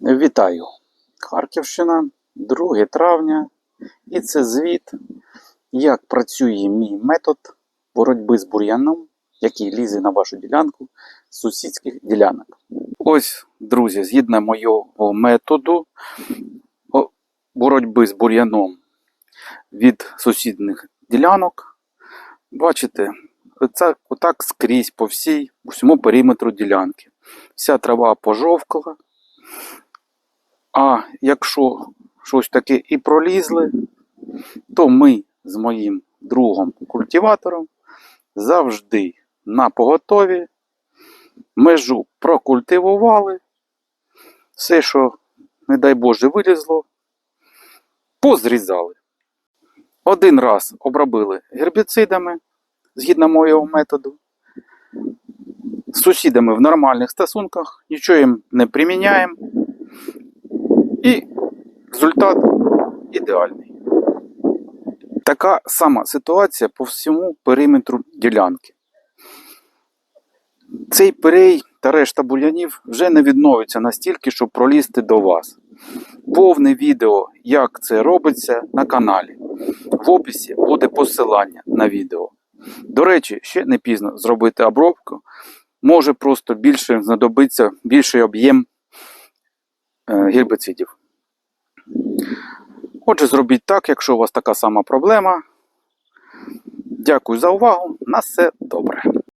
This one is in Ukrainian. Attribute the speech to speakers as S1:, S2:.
S1: Вітаю! Харківщина, 2 травня, і це звіт, як працює мій метод боротьби з бур'яном, який лізе на вашу ділянку з сусідських ділянок. Ось, друзі, згідно моєго методу боротьби з бур'яном від сусідних ділянок, бачите, це отак скрізь по всій, по всьому периметру ділянки. Вся трава пожовкла. А якщо щось таке і пролізли, то ми з моїм другом культиватором завжди на поготові межу прокультивували. Все, що, не дай Боже, вилізло, позрізали. Один раз обробили гербіцидами згідно моєго методу. З сусідами в нормальних стосунках, нічого їм не приміняємо. І результат ідеальний. Така сама ситуація по всьому периметру ділянки. Цей перей та решта бур'янів вже не відновиться настільки, щоб пролізти до вас. Повне відео, як це робиться, на каналі. В описі буде посилання на відео. До речі, ще не пізно зробити обробку. Може просто більше знадобиться більший об'єм гербіцидів. Отже, зробіть так, якщо у вас така сама проблема. Дякую за увагу. На все добре.